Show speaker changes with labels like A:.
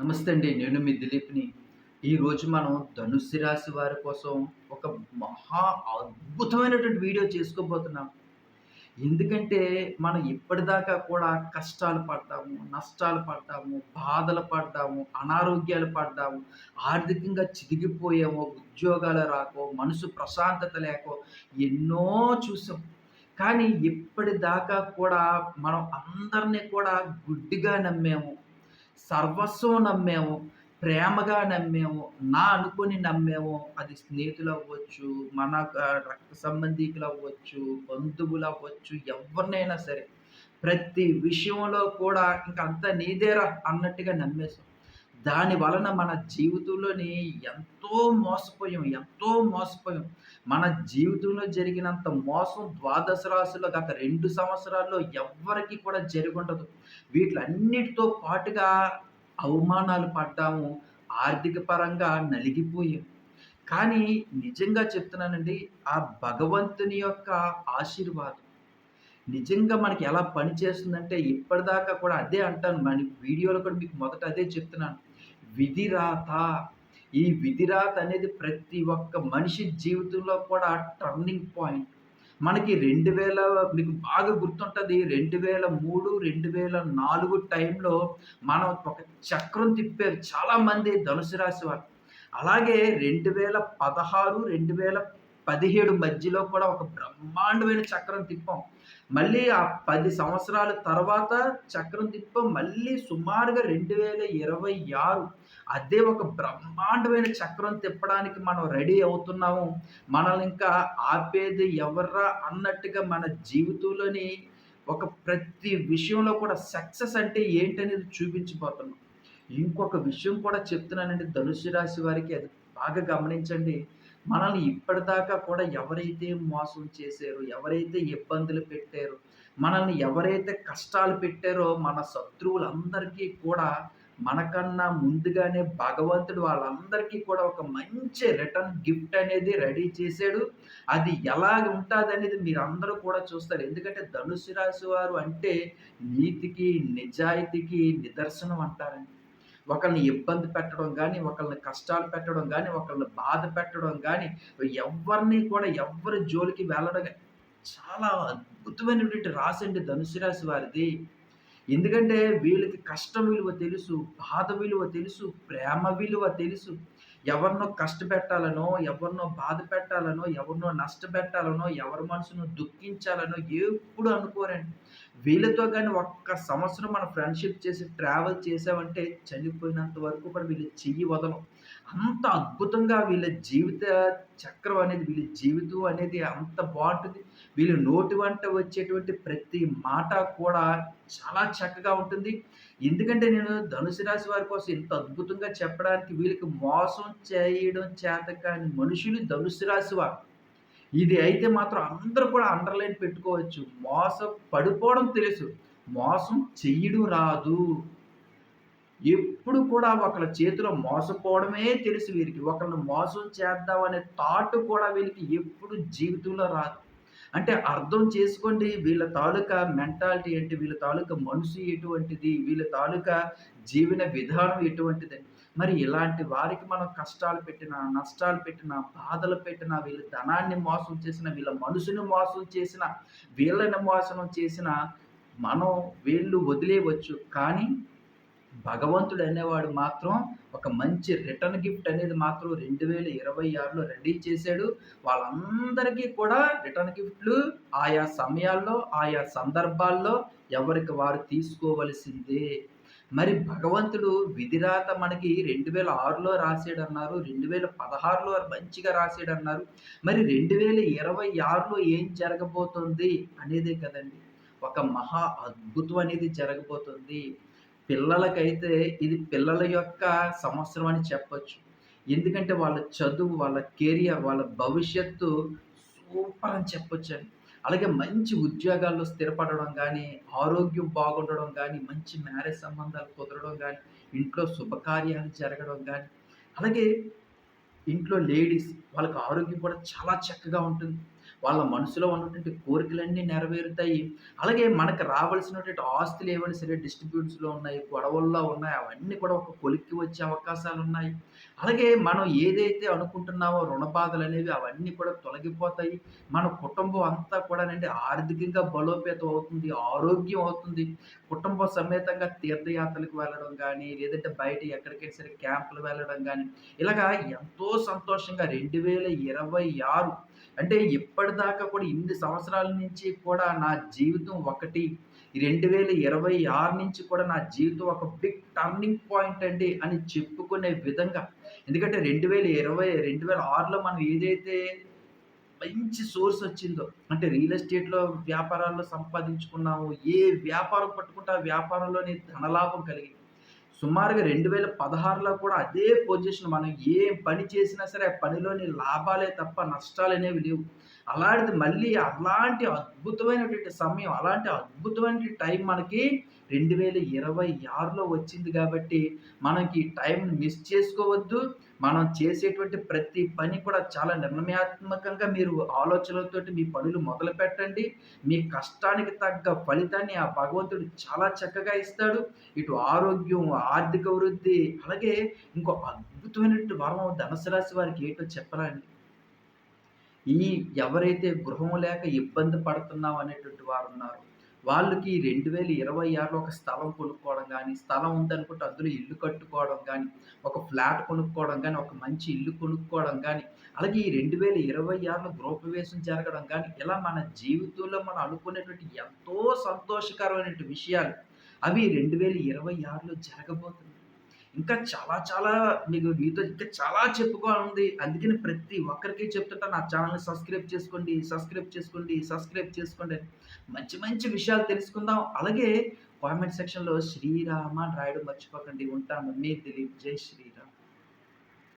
A: నమస్తే అండి నేను మీ దిలీప్ని. ఈరోజు మనం ధనుస్సు రాశి వారి కోసం ఒక మహా అద్భుతమైనటువంటి వీడియో చేసుకోబోతున్నాం. ఎందుకంటే మనం ఇప్పటిదాకా కూడా కష్టాలు పడ్డాము నష్టాలు పడ్డాము బాధలు పడ్డాము అనారోగ్యాలు పడ్డాము ఆర్థికంగా చిదిగిపోయాము ఉద్యోగాలు రాకో మనసు ప్రశాంతత లేకో ఎన్నో చూసాం. కానీ ఇప్పటిదాకా కూడా మనం అందరినీ కూడా గుడ్డిగా నమ్మాము. సర్వస్వం నమ్మాము ప్రేమగా నమ్మాము నా అనుకుని నమ్మాము. అది స్నేహితులు అవ్వచ్చు మన రక్త సంబంధికులు అవ్వచ్చు బంధువులు అవ్వచ్చు ఎవరినైనా సరే. ప్రతి విషయంలో కూడా ఇంకంతా నీదేరా అన్నట్టుగా నమ్మేసాం దాని వలన మన జీవితంలోని ఎంతో మోసపోయాం ఎంతో మోసపోయాం. మన జీవితంలో జరిగినంత మోసం ద్వాదశ రాశుల్లో గత రెండు సంవత్సరాల్లో ఎవ్వరికి కూడా జరుగుండదు. వీటిలన్నిటితో పాటుగా అవమానాలు పడ్డాము ఆర్థిక పరంగా నలిగిపోయాం. కానీ నిజంగా చెప్తున్నానండి ఆ భగవంతుని యొక్క ఆశీర్వాదం నిజంగా మనకి ఎలా పనిచేస్తుందంటే ఇప్పటిదాకా కూడా అదే అంటాను. మన వీడియోలో కూడా మీకు మొదట అదే చెప్తున్నాను. విధిరాత. ఈ విధిరాత అనేది ప్రతి ఒక్క మనిషి జీవితంలో కూడా టర్నింగ్ పాయింట్ మనకి రెండు వేల మీకు బాగా గుర్తుంటుంది రెండు వేల మూడు రెండు వేల నాలుగు టైంలో మనం ఒక చక్రం తిప్పారు చాలామంది ధనుసు రాశి వారు. అలాగే రెండు వేల పదహారు రెండు వేల పదిహేడు మధ్యలో కూడా ఒక బ్రహ్మాండమైన చక్రం తిప్పాం. మళ్ళీ ఆ పది సంవత్సరాల తర్వాత చక్రం తిప్పాం మళ్ళీ సుమారుగా రెండు వేల ఇరవై ఆరు అదే ఒక బ్రహ్మాండమైన చక్రం తిప్పడానికి మనం రెడీ అవుతున్నాము. మనల్ని ఇంకా ఆపేది ఎవర్రా అన్నట్టుగా మన జీవితంలోని ఒక ప్రతి విషయంలో కూడా సక్సెస్ అంటే ఏంటనేది చూపించిపోతున్నాం ఇంకొక విషయం కూడా చెప్తున్నానండి ధనుసు రాశి వారికి అది బాగా గమనించండి. మనల్ని ఇప్పటిదాకా కూడా ఎవరైతే మోసం చేశారో ఎవరైతే ఇబ్బందులు పెట్టారో మనల్ని ఎవరైతే కష్టాలు పెట్టారో మన శత్రువులందరికీ కూడా మనకన్నా ముందుగానే భగవంతుడు వాళ్ళందరికీ కూడా ఒక మంచి రిటర్న్ గిఫ్ట్ అనేది రెడీ చేశాడు. అది ఎలా ఉంటుంది అనేది మీరు అందరూ కూడా చూస్తారు. ఎందుకంటే ధనుసు రాశి వారు అంటే నీతికి నిజాయితీకి నిదర్శనం అంటారండి. ఒకరిని ఇబ్బంది పెట్టడం కానీ ఒకరిని కష్టాలు పెట్టడం కానీ ఒకరిని బాధ పెట్టడం కానీ ఎవరిని కూడా ఎవరి జోలికి వెళ్ళడం చాలా అద్భుతమైనటువంటి రాసండి అండి ధనుసు రాశి వారిది. ఎందుకంటే వీళ్ళకి కష్టం విలువ తెలుసు బాధ విలువ తెలుసు ప్రేమ విలువ తెలుసు ఎవరినో కష్టపెట్టాలనో ఎవరినో బాధ పెట్టాలనో ఎవరినో నష్టపెట్టాలనో ఎవరి మనసును దుఃఖించాలనో ఎప్పుడు అనుకోరండి. వీళ్ళతో కానీ ఒక్క సంవత్సరం మన ఫ్రెండ్షిప్ చేసి ట్రావెల్ చేసామంటే చనిపోయినంత వరకు కూడా వీళ్ళు చెయ్యి వదలం అంత అద్భుతంగా వీళ్ళ జీవిత చక్రం అనేది వీళ్ళ జీవితం అనేది అంత బాగుంటుంది. వీళ్ళ నోటి వంట వచ్చేటువంటి ప్రతి మాట కూడా చాలా చక్కగా ఉంటుంది. ఎందుకంటే నేను ధనుసు రాశి వారి కోసం ఇంత అద్భుతంగా చెప్పడానికి వీళ్ళకి మోసం చేయడం చేత కాని మనుషులు ధనుసు రాశి వారు. ఇది అయితే మాత్రం అందరూ కూడా అండర్లైన్ పెట్టుకోవచ్చు. మోసం పడిపోవడం తెలుసు. మోసం చెయ్యడం రాదు. ఎప్పుడు కూడా ఒకళ్ళ చేతిలో మోసపోవడమే తెలుసు వీరికి. ఒకరిని మోసం చేద్దామనే థాట్ కూడా వీళ్ళకి ఎప్పుడు జీవితంలో రాదు. అంటే అర్థం చేసుకోండి వీళ్ళ తాలూకా మెంటాలిటీ ఏంటి వీళ్ళ తాలూకా మనసు ఎటువంటిది వీళ్ళ తాలూకా జీవన విధానం ఎటువంటిది? మరి ఇలాంటి వారికి మనం కష్టాలు పెట్టిన నష్టాలు పెట్టిన బాధలు పెట్టిన వీళ్ళ ధనాన్ని మోసం చేసిన వీళ్ళ మనసుని మోసం చేసిన వీళ్ళని మోసం చేసిన మనం వీళ్ళు వదిలేయవచ్చు. కానీ భగవంతుడు అనేవాడు మాత్రం ఒక మంచి రిటర్న్ గిఫ్ట్ అనేది మాత్రం రెండు వేల ఇరవై ఆరులో రెడీ చేశాడు. వాళ్ళందరికీ కూడా రిటర్న్ గిఫ్ట్లు ఆయా సమయాల్లో ఆయా సందర్భాల్లో ఎవరికి వారు తీసుకోవలసిందే. మరి భగవంతుడు విధిరాత మనకి రెండు వేల ఆరులో రాసాడన్నారు రెండు వేల పదహారులో మంచిగా రాసాడన్నారు మరి రెండు వేల ఇరవై ఆరులో ఏం జరగబోతుంది అనేదే కదండి. ఒక మహా అద్భుతం అనేది జరగబోతుంది. పిల్లలకైతే ఇది పిల్లల యొక్క సంవత్సరం అని చెప్పచ్చు. ఎందుకంటే వాళ్ళ చదువు వాళ్ళ కెరియర్ వాళ్ళ భవిష్యత్తు సూపర్ అని చెప్పొచ్చు అండి. అలాగే మంచి ఉద్యోగాల్లో స్థిరపడడం కానీ ఆరోగ్యం బాగుండడం కానీ మంచి మ్యారేజ్ సంబంధాలు కుదరడం కానీ ఇంట్లో శుభకార్యాలు జరగడం కానీ అలాగే ఇంట్లో లేడీస్ వాళ్ళకి ఆరోగ్యం కూడా చాలా చక్కగా ఉంటుంది. వాళ్ళ మనసులో ఉన్నటువంటి కోరికలన్నీ నెరవేరుతాయి. అలాగే మనకు రావాల్సినటువంటి ఆస్తులు ఏమైనా సరే డిస్ట్రిబ్యూట్స్‌లో ఉన్నాయి, గొడవల్లో ఉన్నాయి. అవన్నీ కూడా ఒక కొలిక్కి వచ్చే అవకాశాలు ఉన్నాయి అలాగే మనం ఏదైతే అనుకుంటున్నామో రుణ బాధలనేవి అవన్నీ కూడా తొలగిపోతాయి. మన కుటుంబం అంతా కూడా అంటే ఆర్థికంగా బలోపేతం అవుతుంది. ఆరోగ్యం అవుతుంది. కుటుంబ సమేతంగా తీర్థయాత్రలకు వెళ్ళడం కానీ లేదంటే బయట ఎక్కడికైనా సరే క్యాంపులు వెళ్ళడం కానీ ఇలాగా ఎంతో సంతోషంగా 2026 అంటే ఇప్పటి ఇప్పటిదాకా కూడా ఇన్ని సంవత్సరాల నుంచి కూడా నా జీవితం ఒకటి. రెండు వేల ఇరవై ఆరు నుంచి కూడా నా జీవితం ఒక బిగ్ టర్నింగ్ పాయింట్ అండి అని చెప్పుకునే విధంగా ఎందుకంటే 2020, 2006లో మనం ఏదైతే మంచి సోర్స్ వచ్చిందో అంటే రియల్ ఎస్టేట్‌లో వ్యాపారాల్లో సంపాదించుకున్నాము. ఏ వ్యాపారం పట్టుకుంటే ఆ వ్యాపారంలోని ధనలాభం కలిగింది సుమారుగా 2016లో కూడా అదే పొజిషన్ మనం ఏ పని చేసినా సరే ఆ పనిలోని లాభాలే తప్ప నష్టాలు అనేవి లేవు. అలాంటిది మళ్ళీ అలాంటి అద్భుతమైనటువంటి సమయం, అలాంటి అద్భుతమైన టైం మనకి 2026లో వచ్చింది కాబట్టి మనకి టైంని మిస్ చేసుకోవద్దు. మనం చేసేటువంటి ప్రతి పని కూడా చాలా నిర్ణయాత్మకంగా మీరు ఆలోచనలతోటి మీ పనులు మొదలుపెట్టండి. మీ కష్టానికి తగ్గ ఫలితాన్ని ఆ భగవంతుడు చాలా చక్కగా ఇస్తాడు. ఇటు ఆరోగ్యం, ఆర్థిక వృద్ధి అలాగే ఇంకో అద్భుతమైనటువంటి వరం ధనుసు రాశి వారికి ఏంటో చెప్పరా అండి? ఈ ఎవరైతే గృహం లేక ఇబ్బంది పడుతున్నాం అనేటువంటి వారు ఉన్నారు వాళ్ళకి 2026లో ఒక స్థలం కొనుక్కోవడం కానీ స్థలం ఉందనుకుంటే అందులో ఇల్లు కట్టుకోవడం కానీ ఒక ఫ్లాట్ కొనుక్కోవడం కానీ ఒక మంచి ఇల్లు కొనుక్కోవడం కానీ అలాగే ఈ 2026లో గృహప్రవేశం జరగడం కానీ ఇలా మన జీవితంలో మనం అనుకునేటువంటి ఎంతో సంతోషకరమైనటువంటి విషయాలు అవి 2026లో జరగబోతున్నాయి. ఇంకా చాలా చాలా మీకు మీతో ఇంకా చాలా చెప్పుకోవాలనుంది. అందుకని ప్రతి ఒక్కరికి చెప్తుంటా నా ఛానల్ని సబ్స్క్రైబ్ చేసుకోండి, సబ్స్క్రైబ్ చేసుకోండి, సబ్స్క్రైబ్ చేసుకోండి మంచి మంచి విషయాలు తెలుసుకుందాం. అలాగే కామెంట్ సెక్షన్‌లో శ్రీరామ రాయడం మర్చిపోకండి. ఉంటాను. మీ దిలీప్. జై శ్రీ